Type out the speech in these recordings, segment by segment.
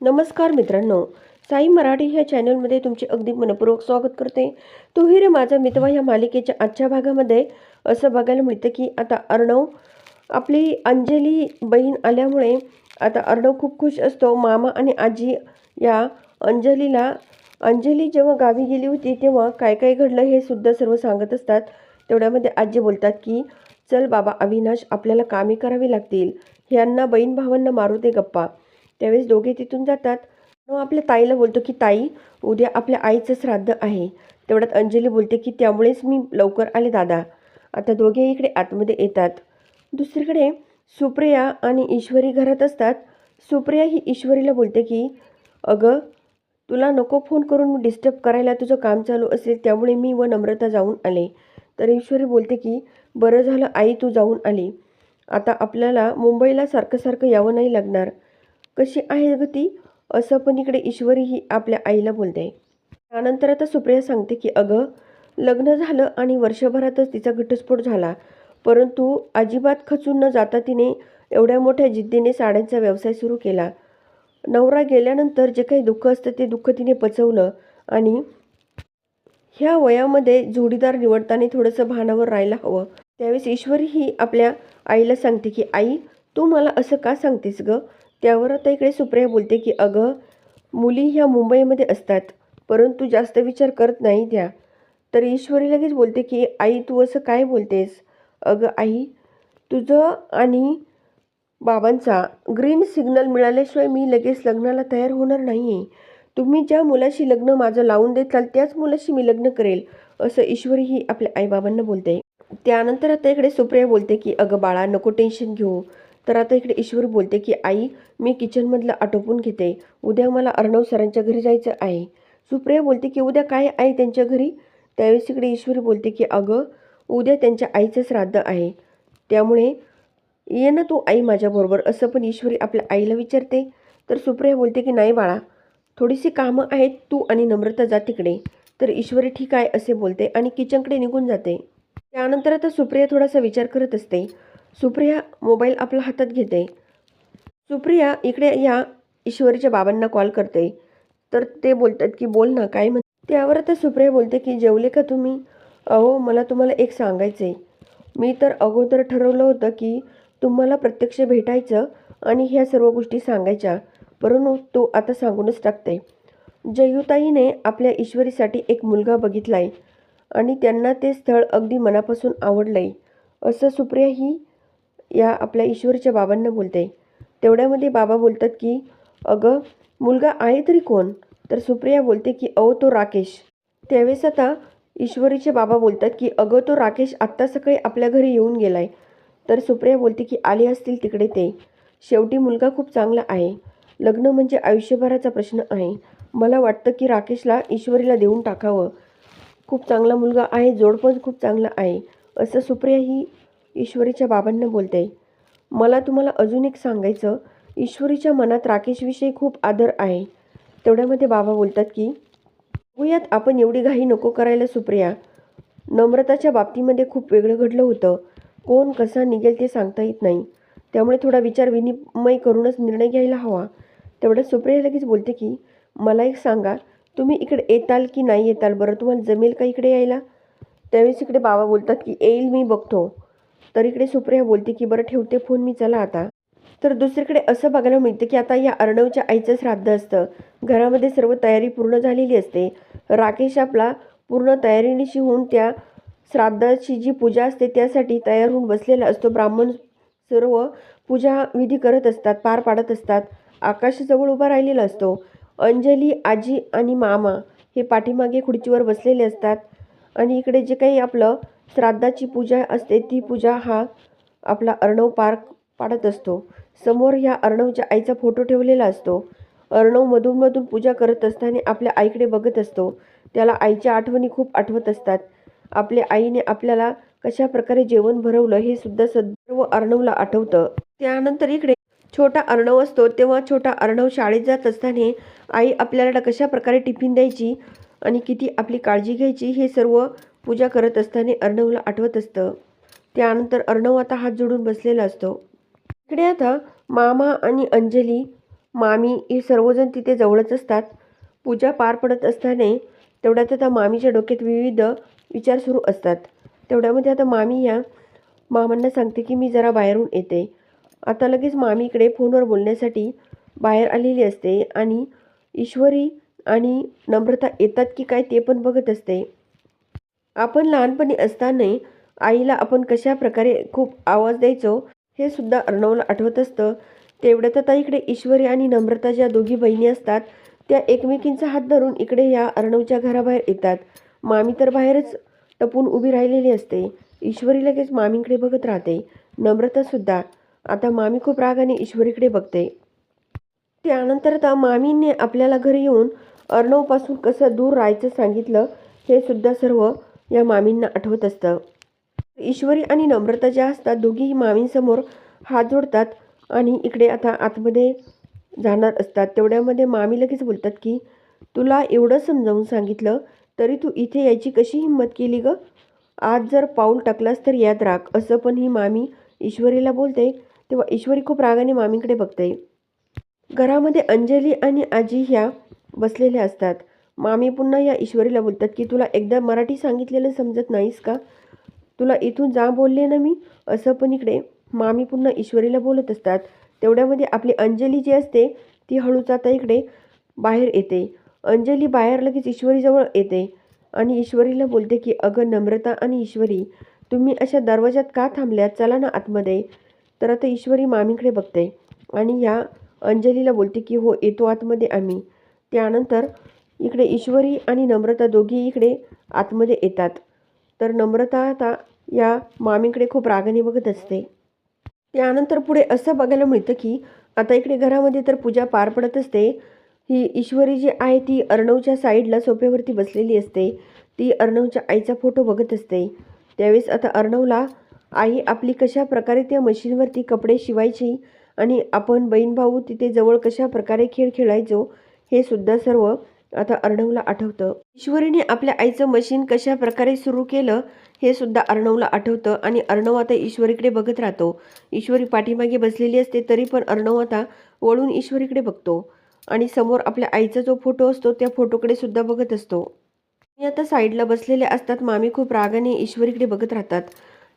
नमस्कार मित्रांनो साई मराठी ह्या चॅनलमध्ये तुमचे अगदी मनपूर्वक स्वागत करते. तुही रे माझा मितवा ह्या मालिकेच्या आजच्या भागामध्ये असं बघायला मिळतं की आता अर्णव आपली अंजली बहीण आल्यामुळे आता अर्णव खूप खुश असतो. मामा आणि आजी या अंजलीला अंजली जेव्हा गावी गेली होती तेव्हा काय काय घडलं हे सुद्धा सर्व सांगत असतात. तेवढ्यामध्ये आजी बोलतात की चल बाबा अविनाश आपल्याला कामे करावी लागतील. ह्यांना बहीण भावांना मारू दे गप्पा. त्यावेळेस दोघे तिथून जातात. मग आपल्या ताईला बोलतो की ताई उद्या आपल्या आईचं श्राद्ध आहे. तेवढ्यात अंजली बोलते की त्यामुळेच मी लवकर आले दादा. आता दोघे इकडे आतमध्ये येतात. दुसरीकडे सुप्रिया आणि ईश्वरी घरात असतात. सुप्रिया ही ईश्वरीला बोलते की अगं तुला नको फोन करून डिस्टर्ब करायला तुझं काम चालू असेल त्यामुळे मी व नम्रता जाऊन आले. तर ईश्वरी बोलते की बरं झालं आई तू जाऊन आली. आता आपल्याला मुंबईला सारखं सारखं यावं नाही लागणार. कशी आहे ग ती? असं पण इकडे ईश्वरी ही आपल्या आईला बोलते त्यानंतर आता सुप्रिया सांगते की अगं लग्न झालं आणि वर्षभरातच तिचा घटस्फोट झाला. परंतु अजिबात खचून न जाता तिने एवढ्या मोठ्या जिद्दीने साड्यांचा व्यवसाय सुरू केला. नवरा गेल्यानंतर जे काही दुःख असतं ते दुःख तिने पचवलं आणि ह्या वयामध्ये जोडीदार निवडताना थोडंसं भानावर राहायला हवं. त्यावेळेस ईश्वरी ही आपल्या आईला सांगते की आई तू मला असं का सांगतेस गं? त्यावर आता इकडे सुप्रिया बोलते की अगं मुली ह्या मुंबईमध्ये असतात परंतु जास्त विचार करत नाही त्या. तर ईश्वरी लगेच बोलते की आई तू असं काय बोलतेस? अगं आई तुझं आणि बाबांचा ग्रीन सिग्नल मिळाल्याशिवाय मी लगेच लग्नाला तयार होणार नाही आहे तुम्ही ज्या मुलाशी लग्न माझं लावून देताल त्याच मुलाशी मी लग्न करेल असं ईश्वरी ही आपल्या आईबाबांना बोलते. त्यानंतर आता इकडे सुप्रिया बोलते की अगं बाळा नको टेन्शन घेऊ. तर आता इकडे ईश्वरी बोलते की आई मी किचनमधलं आटोपून घेते. उद्या मला अर्णव सरांच्या घरी जायचं आहे. सुप्रिया बोलते की उद्या काय आहे त्यांच्या घरी? त्यावेळेस इकडे ईश्वरी बोलते की अगं उद्या त्यांच्या आईचं श्राद्ध आहे. त्यामुळे ये ना तू आई माझ्याबरोबर. असं पण ईश्वरी आपल्या आईला विचारते. तर सुप्रिया बोलते की नाही बाळा थोडीशी कामं आहेत. तू आणि नम्रता जा तिकडे. तर ईश्वरी ठीक आहे असे बोलते आणि किचनकडे निघून जाते. त्यानंतर आता सुप्रिया थोडासा विचार करत असते. सुप्रिया मोबाईल आपल्या हातात घेते. सुप्रिया इकडे या ईश्वरीच्या बाबांना कॉल करते. तर ते बोलतात की बोल ना काय म्हण त्यावर आता सुप्रिया बोलते की जेवले का तुम्ही? अहो मला तुम्हाला एक सांगायचं आहे मी तर अगोदर ठरवलं होतं की तुम्हाला प्रत्यक्ष भेटायचं आणि ह्या सर्व गोष्टी सांगायच्या. परंतु तो आता सांगूनच टाकते जयुताईने आपल्या ईश्वरीसाठी एक मुलगा बघितला आहे आणि त्यांना ते स्थळ अगदी मनापासून आवडलं आहे असं सुप्रिया ही या आपल्या ईश्वरीच्या बाबांना बोलते. तेवढ्यामध्ये बाबा बोलतात की अगं मुलगा आहे तरी कोण? तर सुप्रिया बोलते की अहो तो राकेश. त्यावेळेस आता ईश्वरीचे बाबा बोलतात की अगं तो राकेश आत्ता सकाळी आपल्या घरी येऊन गेलाय. तर सुप्रिया बोलते की आले असतील तिकडे ते. शेवटी मुलगा खूप चांगला आहे. लग्न म्हणजे आयुष्यभराचा प्रश्न आहे. मला वाटतं की राकेशला ईश्वरीला देऊन टाकावं. खूप चांगला मुलगा आहे जोड पण खूप चांगला आहे. असं सुप्रिया ही ईश्वरीच्या बाबांना बोलते. मला तुम्हाला अजून एक सांगायचं ईश्वरीच्या मनात राकेशविषयी खूप आदर आहे. तेवढ्यामध्ये बाबा बोलतात की बघूयात आपण एवढी घाई नको करायला सुप्रिया. नम्रताच्या बाबतीमध्ये खूप वेगळं घडलं होतं. कोण कसा निघेल ते सांगता येत नाही. त्यामुळे थोडा विचार विनिमय करूनच निर्णय घ्यायला हवा. तेवढ्या सुप्रिया लगेच बोलते की मला एक सांगा तुम्ही इकडे येताल की नाही येताल? बरं तुम्हाला जमेल का इकडे यायला? त्यावेळेस इकडे बाबा बोलतात की येईल मी बघतो. तर इकडे सुप्रिया बोलते की बरं ठेवते फोन मी चला आता. तर दुसरीकडे असं बघायला मिळतं की आता या अर्णवच्या आईचं श्राद्ध असतं. घरामध्ये सर्व तयारी पूर्ण झालेली असते. राकेश आपला पूर्ण तयारीनिशी होऊन त्या श्राद्धाची जी पूजा असते त्यासाठी तयार होऊन बसलेला असतो. ब्राह्मण सर्व पूजा विधी करत असतात पार पाडत असतात. आकाशाजवळ उभा राहिलेला असतो. अंजली आजी आणि मामा हे पाठीमागे खुर्चीवर बसलेले असतात. आणि इकडे जे काही आपलं श्राद्धाची पूजा असते ती पूजा हा आपला अर्णव पार पाडत असतो. समोर ह्या अर्णवच्या आईचा फोटो ठेवलेला असतो. अर्णव मधून पूजा करत असताना आपल्या आईकडे बघत असतो. त्याला आईच्या आठवणी खूप आठवत असतात. आपल्या आईने आपल्याला कशा प्रकारे जेवण भरवलं हे सुद्धा सर्व अर्णवला आठवतं. त्यानंतर इकडे छोटा अर्णव असतो. तेव्हा छोटा अर्णव शाळेत जात असताना आई आपल्याला कशा प्रकारे टिफिन द्यायची आणि किती आपली काळजी घ्यायची हे सर्व पूजा करत असताना अर्णवला आठवत असतं. त्यानंतर अर्णव आता हात जोडून बसलेला असतो. इकडे आता मामा आणि अंजली मामी हे सर्वजण तिथे जवळच असतात. पूजा पार पडत असताना तेवढ्यात आता मामीच्या डोक्यात विविध विचार सुरू असतात. तेवढ्यामध्ये आता मामी या मामांना सांगते की मी जरा बाहेरून येते. आता लगेच मामीकडे फोनवर बोलण्यासाठी बाहेर आलेली असते आणि ईश्वरी आणि नम्रता येतात की काय ते पण बघत असते. आपण लहानपणी असतानाही आईला आपण कशा प्रकारे खूप आवाज द्यायचो हे सुद्धा अर्णवला आठवत असतं. तेवढ्यात आता इकडे ईश्वरी आणि नम्रता ज्या दोघी बहिणी असतात त्या एकमेकींचा हात धरून इकडे या अर्णवच्या घराबाहेर येतात. मामी तर बाहेरच टपून उभी राहिलेली असते. ईश्वरी लगेच मामींकडे बघत राहते. नम्रतासुद्धा आता मामी खूप रागाने ईश्वरीकडे बघते. त्यानंतर आता मामींनी आपल्याला घरी येऊन अर्णवपासून कसं दूर राहायचं सांगितलं हे सुद्धा सर्व या मामींना आठवत असतं. ईश्वरी आणि नम्रता ज्या असतात दोघीही मामींसमोर हात जोडतात आणि इकडे आता आतमध्ये जाणार असतात. तेवढ्यामध्ये मामी लगेच बोलतात की तुला एवढं समजावून सांगितलं तरी तू इथे यायची कशी हिंमत केली ग? आज जर पाऊल टाकलास तर याद राख असं पण ही मामी ईश्वरीला बोलते तेव्हा ईश्वरी खूप रागाने मामीकडे बघते. घरामध्ये अंजली आणि आजी ह्या बसलेल्या असतात. मामी पुन्हा या ईश्वरीला बोलतात की तुला एकदा मराठी सांगितलेलं समजत नाहीस का? तुला इथून जा बोलले ना मी. असं पण इकडे मामी पुन्हा ईश्वरीला बोलत असतात. तेवढ्यामध्ये आपली अंजली जी असते ती हळूच आता इकडे बाहेर येते. अंजली बाहेर लगेच ईश्वरीजवळ येते आणि ईश्वरीला बोलते की अगं नम्रता आणि ईश्वरी तुम्ही अशा दरवाजात का थांबल्यात? चला ना आतमध्ये. तर आता ईश्वरी मामीकडे बघते आणि या अंजलीला बोलते की हो येतो आतमध्ये आम्ही. त्यानंतर इकडे ईश्वरी आणि नम्रता दोघी इकडे आतमध्ये येतात. तर नम्रता आता या मामीकडे खूप रागाने बघत असते. त्यानंतर पुढे असं बघायला मिळतं की आता इकडे घरामध्ये तर पूजा पार पडत असते. ही ईश्वरी जी आहे ती अर्णवच्या साईडला सोप्यावरती बसलेली असते. ती अर्णवच्या आईचा फोटो बघत असते. त्यावेळेस आता अर्णवला आई आपली कशा प्रकारे त्या मशीनवरती कपडे शिवायची आणि आपण बहीण भाऊ तिथे जवळ कशा प्रकारे खेळ खेळायचो हे सुद्धा सर्व आता अर्णवला आठवतं. ईश्वरीने आपल्या आईचं मशीन कशा प्रकारे सुरू केलं हे सुद्धा अर्णवला आठवतं आणि अर्णव आता ईश्वरीकडे बघत राहतो. ईश्वरी पाठीमागे बसलेली असते तरी पण अर्णव आता वळून ईश्वरीकडे बघतो आणि समोर आपल्या आईचा जो फोटो असतो त्या फोटोकडे सुद्धा बघत असतो. मी आता साईडला बसलेले असतात मामी खूप रागाने ईश्वरीकडे बघत राहतात.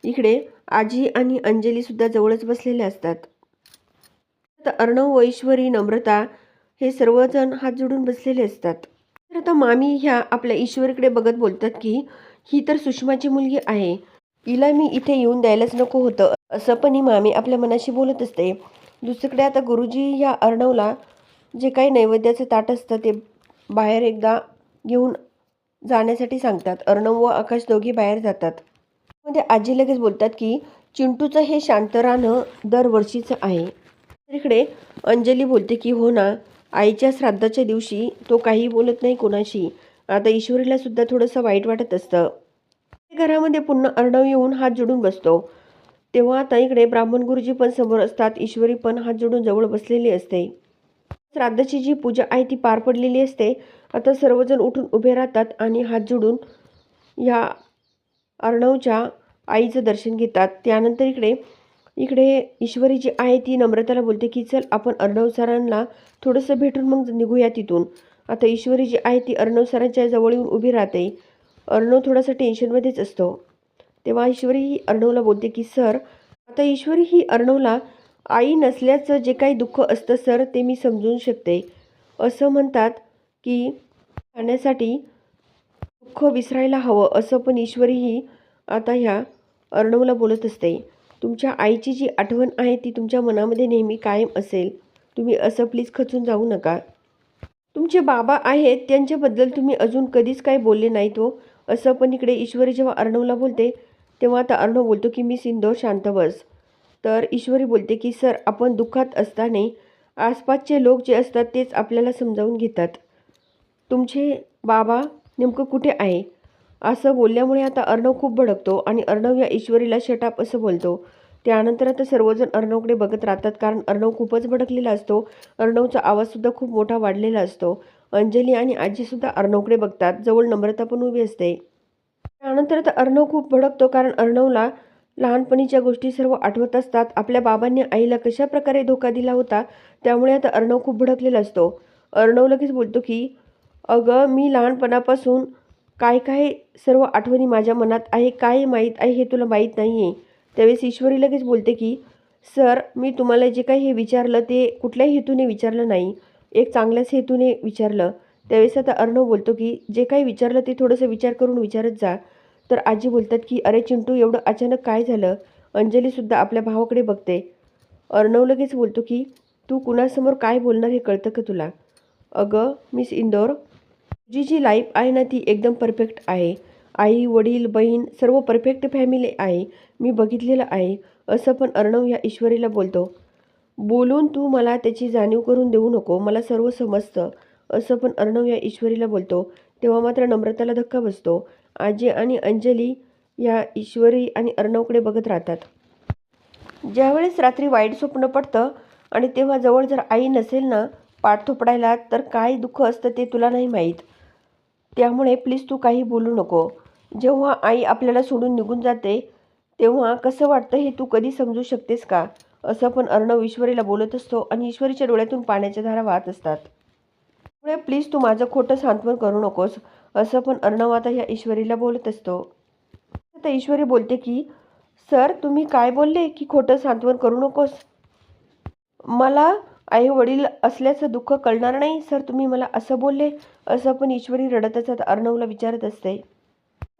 इकडे आजी आणि अंजली सुद्धा जवळच बसलेले असतात. आता अर्णव व ईश्वरी नम्रता हे सर्वजण हात जोडून बसलेले असतात. तर आता मामी ह्या आपल्या ईश्वरीकडे बघत बोलतात की ही तर सुषमाची मुलगी आहे. हिला मी इथे येऊन द्यायलाच नको होतं. असं पण ही मामी आपल्या मनाशी बोलत असते. दुसरीकडे आता गुरुजी ह्या अर्णवला जे काही नैवेद्याचं ताट असतं ते बाहेर एकदा घेऊन जाण्यासाठी सांगतात. अर्णव व आकाश दोघी बाहेर जातात. मध्ये आजी लगेच बोलतात की चिंटूचं हे शांत राहणं दरवर्षीचं आहे. तिकडे अंजली बोलते की हो ना आईच्या श्राद्धाच्या दिवशी तो काही बोलत नाही कोणाशी. आता ईश्वरीला सुद्धा थोडंसं वाईट वाटत असतं. घरामध्ये पुन्हा अर्णव येऊन हात जोडून बसतो. तेव्हा आता इकडे ब्राह्मण गुरुजी पण समोर असतात. ईश्वरी पण हात जोडून जवळ बसलेली असते. श्राद्धाची जी पूजा आहे ती पार पडलेली असते. आता सर्वजण उठून उभे राहतात आणि हात जोडून ह्या अर्णवच्या आईचं दर्शन घेतात. त्यानंतर इकडे इकडे ईश्वरी जी आहे ती नम्रताला बोलते की चल आपण अर्णव सरांना थोडंसं भेटून मग निघूया तिथून. आता ईश्वरी जी आहे ती अर्णव सरांच्या जवळ येऊन उभी राहते. अर्णव थोडासा टेन्शनमध्येच असतो. तेव्हा ईश्वरी ही अर्णवला बोलते की सर आता ईश्वरी ही अर्णवला आई नसल्याचं जे काही दुःख असतं सर ते मी समजून शकते. असं म्हणतात की खाण्यासाठी दुःख विसरायला हवं असं पण ईश्वरी ही आता ह्या अर्णवला बोलत असते. तुमच्या आईची जी आठवण आहे ती तुमच्या मनामध्ये नेहमी कायम असेल. तुम्ही असं प्लीज खचून जाऊ नका. तुमचे बाबा आहेत त्यांच्याबद्दल तुम्ही अजून कधीच काही बोलले नाही तो हो. असं पण इकडे ईश्वरी जेव्हा अर्णवला बोलते तेव्हा आता अर्णव बोलतो की मी सिंदोर शांत बस. तर ईश्वरी बोलते की सर आपण दुःखात असताना आसपासचे लोक जे असतात तेच आपल्याला समजावून घेतात. तुमचे बाबा नेमकं कुठे आहे? असं बोलल्यामुळे आता अर्णव खूप भडकतो आणि अर्णव या ईश्वरीला शटाप असं बोलतो. त्यानंतर आता सर्वजण अर्णवकडे बघत राहतात कारण अर्णव खूपच भडकलेला असतो. अर्णवचा आवाजसुद्धा खूप मोठा वाढलेला असतो. अंजली आणि आजीसुद्धा अर्णवकडे बघतात. जवळ नम्रता पण उभी असते. त्यानंतर आता अर्णव खूप भडकतो कारण अर्णवला लहानपणीच्या गोष्टी सर्व आठवत असतात. आपल्या बाबांनी आईला कशा प्रकारे धोका दिला होता त्यामुळे आता अर्णव खूप भडकलेला असतो. अर्णव लगेच बोलतो की अगं मी लहानपणापासून काय काय सर्व आठवणी माझ्या मनात आहे काय माहीत आहे हे तुला माहीत नाही आहे त्यावेळेस ईश्वरी लगेच बोलते की सर मी तुम्हाला जे काही हे विचारलं ते कुठल्याही हेतूने विचारलं नाही. एक चांगल्याच हेतूने विचारलं. त्यावेळेस आता अर्णव बोलतो की जे काही विचारलं ते थोडंसं विचार करून विचारत जा. तर आजी बोलतात की अरे चिंटू एवढं अचानक काय झालं? अंजलीसुद्धा आपल्या भावाकडे बघते. अर्णव लगेच बोलतो की तू कुणासमोर काय बोलणार हे कळतं का तुला? अगं मिस इंदोर जी जी लाईफ आहे ना ती एकदम परफेक्ट आहे. आई वडील बहीण सर्व परफेक्ट फॅमिली आहे. मी बघितलेलं आहे. असं पण अर्णव या ईश्वरीला बोलतो. बोलून तू मला त्याची जाणीव करून देऊ नको. मला सर्व समजतं. असं पण अर्णव या ईश्वरीला बोलतो. तेव्हा मात्र नम्रताला धक्का बसतो. आजी आणि अंजली या ईश्वरी आणि अर्णवकडे बघत राहतात. ज्यावेळेस रात्री वाईट स्वप्न पडतं आणि तेव्हा जवळ जर आई नसेल ना पाठ थोपडायला तर काय दुःख असतं ते तुला नाही माहीत. त्यामुळे प्लीज तू काही बोलू नको. जेव्हा आई आपल्याला सोडून निघून जाते तेव्हा कसं वाटतं हे तू कधी समजू शकतेस का? असं पण अर्णव ईश्वरीला बोलत असतो आणि ईश्वरीच्या डोळ्यातून पाण्याच्या धारा वाहत असतात. त्यामुळे प्लीज तू माझं खोटं सांत्वन करू नकोस असं पण अर्णव आता ह्या ईश्वरीला बोलत असतो. आता ईश्वरी बोलते की सर तुम्ही काय बोलले की खोटं सांत्वन करू नकोस? मला आई वडील असल्याचं दुःख कळणार नाही. सर तुम्ही मला असं बोलले असं पण ईश्वरी रडतच आता अर्णवला विचारत असते.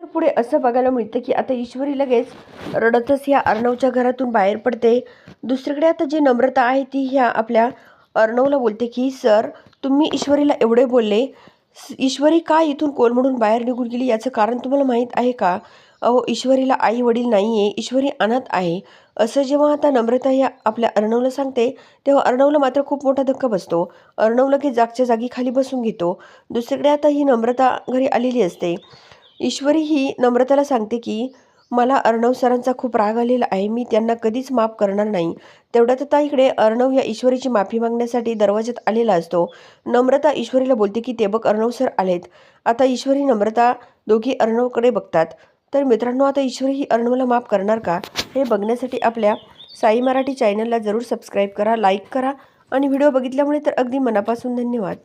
तर पुढे असं बघायला मिळतं की आता ईश्वरी लगेच रडतच ह्या अर्णवच्या घरातून बाहेर पडते. दुसरीकडे आता जी नम्रता आहे ती ह्या आपल्या अर्णवला बोलते की सर तुम्ही ईश्वरीला एवढे बोलले ईश्वरी का इथून कोलमडून बाहेर निघून गेली याचं कारण तुम्हाला माहीत आहे का? अहो ईश्वरीला आई वडील नाही आहे ईश्वरी अनाथ आहे. असं जेव्हा आता नम्रता या आपल्या अर्णवला सांगते तेव्हा अर्णवला मात्र खूप मोठा धक्का बसतो. अर्णव लगेच जागच्या जागी खाली बसून घेतो. दुसरीकडे आता ही नम्रता घरी आलेली असते. ईश्वरी ही नम्रताला सांगते की मला अर्णव सरांचा खूप राग आलेला आहे. मी त्यांना कधीच माफ करणार नाही. तेवढ्यात आता इकडे अर्णव या ईश्वरीची माफी मागण्यासाठी दरवाज्यात आलेला असतो. नम्रता ईश्वरीला बोलते की ते बघ अर्णव सर आलेत. आता ईश्वरी नम्रता दोघी अर्णवकडे बघतात. तर मित्रांनो आता ईश्वरी ही अर्णवला माफ करणार का? हे बघण्यासाठी आपल्या साई मराठी चॅनलला जरूर सबस्क्राईब करा लाईक करा आणि व्हिडिओ बघितल्यामुळे तर अगदी मनापासून धन्यवाद.